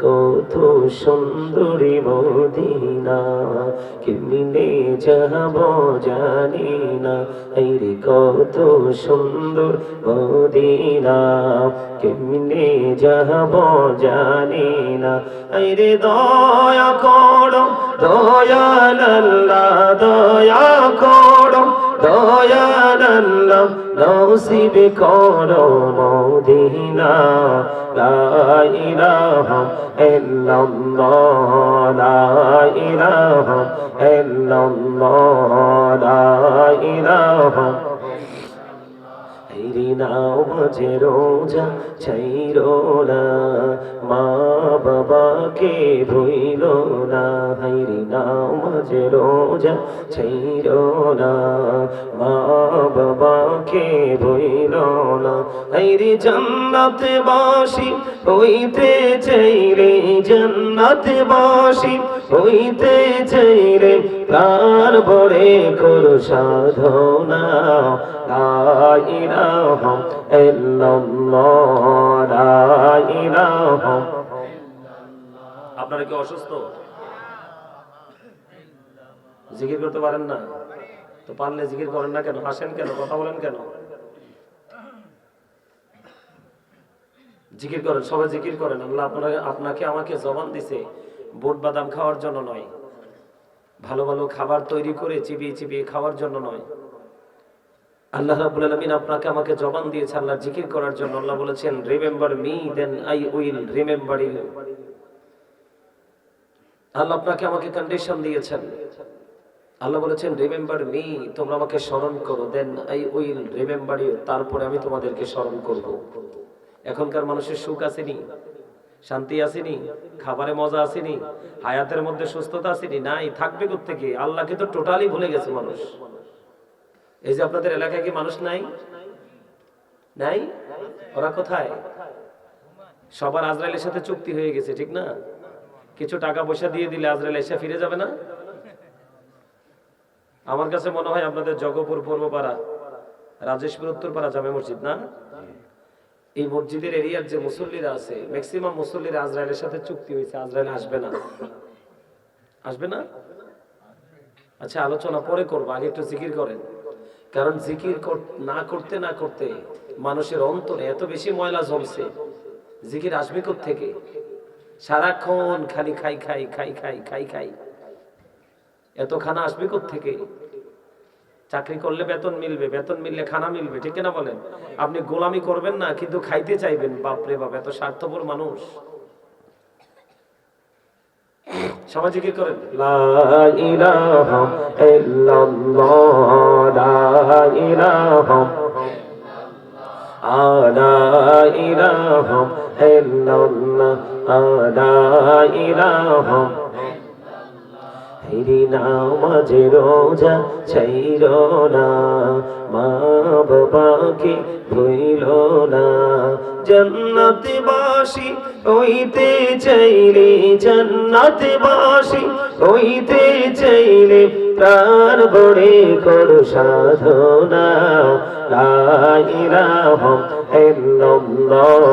কত সুন্দরী মদিনা কেমনে যাব জানি না। এই কত সুন্দর মদিনা কেমনে যাব জানি না। রে দয়া করো দয়াল্লা দয়া করো দয়াল্লা নসিব করো মদিনা, লা ইলাহা ইল্লাল্লাহ, লা ইলাহা ইল্লাল্লাহ, লা ইলাহা নাও মাঝে রোজা ছাইরো না, মা বাবাকে ভুইল না। হেরি নাও মাঝে রোজা ছাইরো না। বাবাকে না। হেরি জান্নাত বাসি হইতে চাইরে জান্নাত বাসি হইতে চাইরে ভরে করো সাধনা। আপনারা কি অসুস্থ? জিকির করতে পারেন না? তো পারলে জিকির করেন না কেন? আসেন কেন? কথা বলেন কেন? জিকির করেন, সবাই জিকির করেন। আল্লাহ আপনাকে আপনাকে আমাকে জবান দিছে, বুট বাদাম খাওয়ার জন্য নয়। ভালো ভালো খাবার তৈরি করে চিবিয়ে চিবিয়ে খাওয়ার জন্য নয়। আল্লাহ রাব্বুল আলামিন আপনাকে আমাকে জবান দিয়েছে আল্লাহ জিকির করার জন্য। আল্লাহ বলেছেন remember me then I will remember you Allah আপনাকে আমাকে কন্ডিশন দিয়েছেন। আল্লাহ বলেছেন রিমেম্বার মি তোমরা আমাকে স্মরণ করো then I will remember you তারপরে আমি তোমাদেরকে স্মরণ করব। এখনকার মানুষের সুখ আসেনি, শান্তি আসেনি, খাবারে মজা আসেনি, হায়াতের মধ্যে সুস্থতা আসেনি, নাই, থাকবে থেকে আল্লাহকে তো টোটালি ভুলে গেছে মানুষ। এই যে আপনাদের এলাকায় কি মানুষ নাই? নাই? ওরা কোথায়? সবার আজরাইলের সাথে চুক্তি হয়ে গেছে, ঠিক না? কিছু টাকা পয়সা দিয়ে দিলে আজরাইল এসে ফিরে যাবে না? আমার কাছে মনে হয় আপনাদের জগপুর পূর্বপাড়া, রাজেশপুর উত্তরপাড়া জামে মসজিদ, না? এই মসজিদের এরিয়ার যে মুসল্লিরা আছে ম্যাক্সিমাম মুসল্লিরা আজরাইলের সাথে চুক্তি হয়েছে, আজরাইল আসবে না। আসবে না? আচ্ছা আলোচনা পরে করব, আগে একটু জিকির করেন। কারণ জিকির না করতে না করতে মানুষের অন্তরে এত বেশি ময়লা জমছে। জিকির আসবে থেকে সারাক্ষণ খালি খাই খাই খাই খাই খাই খাই। এত খানা আসবে থেকে চাকরি করলে বেতন মিলবে, বেতন মিললে খানা মিলবে, ঠিক না বলেন? আপনি গোলামি করবেন না, কিন্তু খাইতে চাইবেন, বাপরে বাপ, এত স্বার্থপর মানুষ। সবাই কি করেন হেরি নামাজে রোজা, ছাইর না। মা বাবাকে ভুইল না। জন্নত বাসি হইতে চাইলে, জন্নত বাসি হইতে চাইলে প্রাণ বড়ে করো সাধনা। লা ইলাহা ইল্লাল্লাহ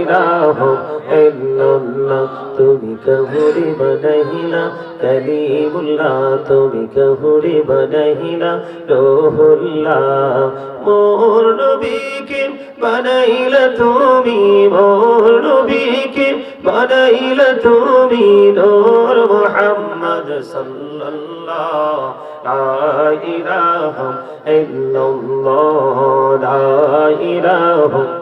ইলাহ ইল্লাল্লাহ, তুমি কহুরি বনহিলা কলিমুল্লাহ, তুমি কহুরি বনহিলা রোহুল্লাহ, মোর নবীকে বানাইলা তুমি, মোর নবীকে বানাইলা তুমি, নূর মুহাম্মদ সাল্লাল্লাহ, লা ইলাহা ইল্লাল্লাহ, লা ইলাহা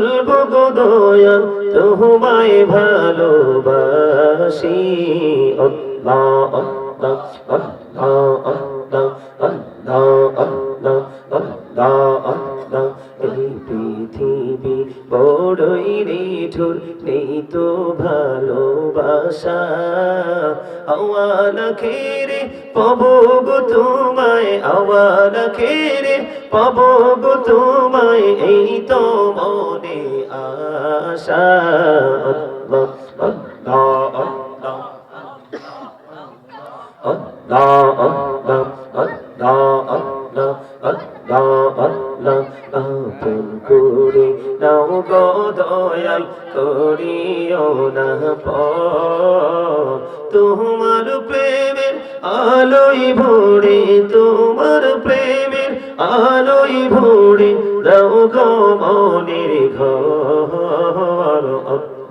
বলব গো দয়াল, তোমায় ভালোবাসি। আল্লাহ আল্লাহ আল্লাহ আল্লাহ আল্লাহ আল্লাহ আল্লাহ আল্লাহ এই পৃথিবী বড়ই নিঠুর, নেই তো ভালোবাসা। আওয়াল খেরে পাবো গো তোমায়, আওয়াল খেরে পাবো গো তোমায়, এই তো মনে আল্লাহ আল্লাহ আল্লাহ Allah, Allah, Allah, Allah, Allah, Allah, আপন করে নাও গো দয়াল করিও না তোমার প্রেমের আলোই ভরে তোমার প্রেমের আলোই ভরে দাও গো ঘর।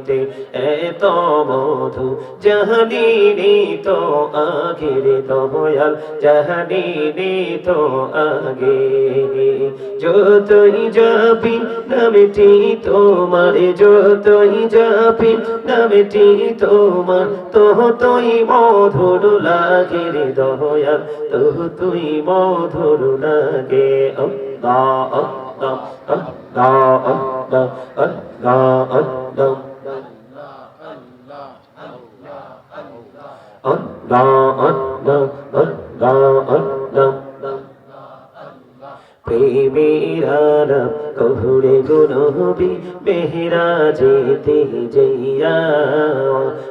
নামেতে এত মধু জাহানিনি তো আগের দয়াল জাহানিনি তো আগে যতই যাবি নামটি তোমার যতই যাবি নামটি তোমার তো তুই মধুর লাগে রে দয়াল তো তুই মধুর লাগে আল্লাহ আল্লাহ আল্লাহ আল্লাহ da da da da da প্রেমের আরাম গুণ হবি মেহরা যেতে যাইয়া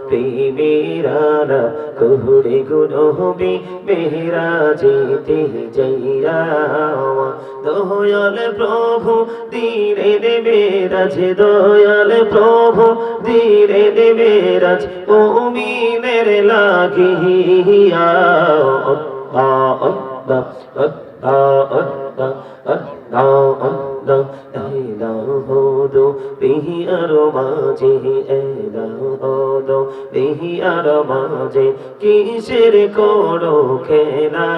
প্রেমের আরাম হবি মেহরা যেতে যাইয়া দয়াল প্রভু ধীরে দেবে রাজ, দয়াল প্রভু ধীরে দেবে রাজ ও মিনের লাগিয়া অদ্দা অদ্দা এলাহদো বিহি আর মাঝে এলাহদো বিহি আর মাঝে কিসের করো খেলা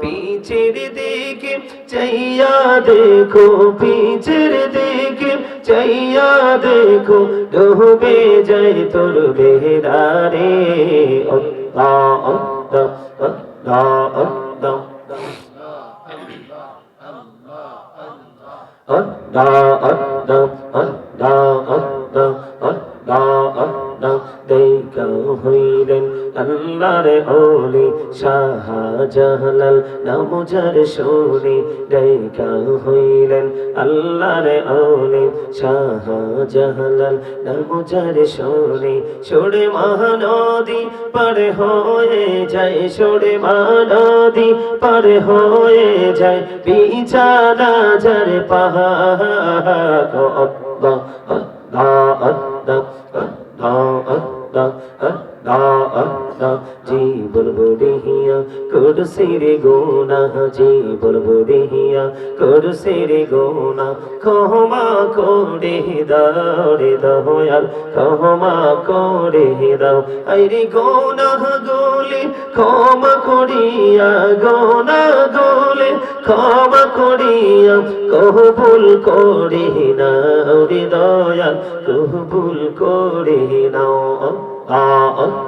পিছের দিকে চাইয়া দেখো, পিছের দিকে চাইয়া দেখো, ডুবে যাই তোর বেদারে আল্লাহ আল্লাহ আল্লাহ আল্লাহ আল্লাহর ওলি শাহজালাল নাম যার শুনি দেখা হইলেন। আল্লাহর ওলি শাহজালাল নাম যার শুনি সরে মহানদী পারে হয়ে যায়, সরে মহানদী পারে হয়ে যায়। বিছানা যার পাহাড় কুরসি রে গোনা জীবন বড়িয়া কুরসি রে গোনা ক্ষমা করে দাও দয়াল ক্ষমা করে দাও। আইরে গোনা গোলে ক্ষমা করিয়া গোনা গোলে ক্ষমা করিয়া কবুল করে নাও রে দয়াল কবুল করে নাও। আল্লাহ আল্লাহ।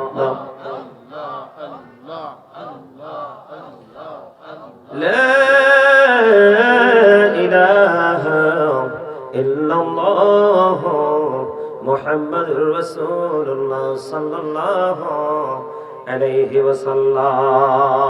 আলাইহি ওয়াসাল্লাম।